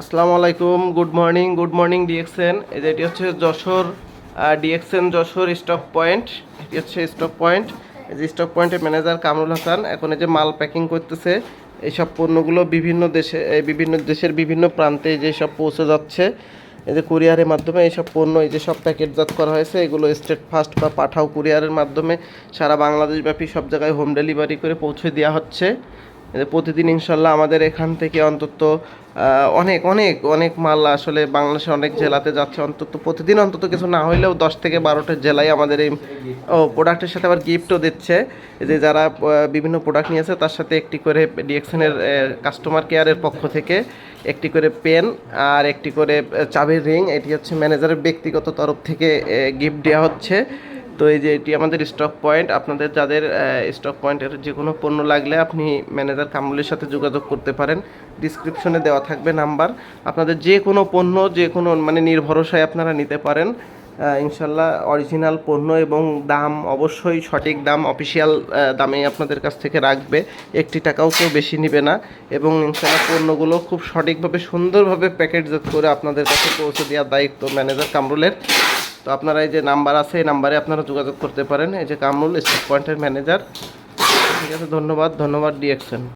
আসসালামু আলাইকুম, good morning good morning DXN. এই যে এটি হচ্ছে Jessore DXN Jessore stock point. এটি হচ্ছে স্টক পয়েন্ট। এই যে স্টক পয়েন্টের ম্যানেজার কামরুল হাসান এখন এই যে মাল প্যাকিং করতেছে, এইসব পণ্যগুলো বিভিন্ন দেশে, এই বিভিন্ন দেশের বিভিন্ন প্রান্তে যে সব পৌঁছে যাচ্ছে। এই যে কুরিয়ারের মাধ্যমে এইসব পণ্য, এই যে সব প্যাকেটজাত করা হয়েছে, এগুলো স্টেট ফাস্ট বা পাঠাও কুরিয়ারের মাধ্যমে সারা বাংলাদেশব্যাপী সব জায়গায় হোম ডেলিভারি করে পৌঁছে দেওয়া হচ্ছে। প্রতিদিন ইনশাল্লাহ আমাদের এখান থেকে অন্তত অনেক অনেক অনেক মাল আসলে বাংলাদেশের অনেক জেলাতে যাচ্ছে। অন্তত প্রতিদিন অন্তত কিছু না হইলেও দশ থেকে বারোটা জেলায় আমাদের এই, ও প্রোডাক্টের সাথে আবার গিফটও দিচ্ছে। যে যারা বিভিন্ন প্রোডাক্ট নিয়েছে তার সাথে একটি করে ডিএক্সনের কাস্টমার কেয়ারের পক্ষ থেকে একটি করে পেন আর একটি করে চাবির রিং এটি হচ্ছে ম্যানেজারের ব্যক্তিগত তরফ থেকে গিফট দেওয়া হচ্ছে। তো এই যে এটি আমাদের স্টক পয়েন্ট আপনাদের যাদের স্টক পয়েন্টের যে কোনো পণ্য লাগলে আপনি ম্যানেজার কামরুলের সাথে যোগাযোগ করতে পারেন। ডিসক্রিপশনে দেওয়া থাকবে নাম্বার আপনাদের যে কোনো পণ্য, যে কোনো মানে নির্ভরসায় আপনারা নিতে পারেন। ইনশাল্লাহ অরিজিনাল পণ্য এবং দাম অবশ্যই সঠিক দাম অফিসিয়াল দামেই আপনাদের কাছ থেকে রাখবে। একটি টাকাও কেউ বেশি নেবে না এবং ইনশাল্লাহ পণ্যগুলো খুব সঠিকভাবে, সুন্দরভাবে প্যাকেটজাত করে আপনাদের কাছে পৌঁছে দেওয়ার দায়িত্ব ম্যানেজার কামরুলের। তো আপনারা এই যে নাম্বার আছে, এই নাম্বারে আপনারা যোগাযোগ করতে পারেন। এই যে কামরুল স্টেট পয়েন্টের ম্যানেজার ঠিক আছে, ধন্যবাদ ধন্যবাদ ডিএক্সএন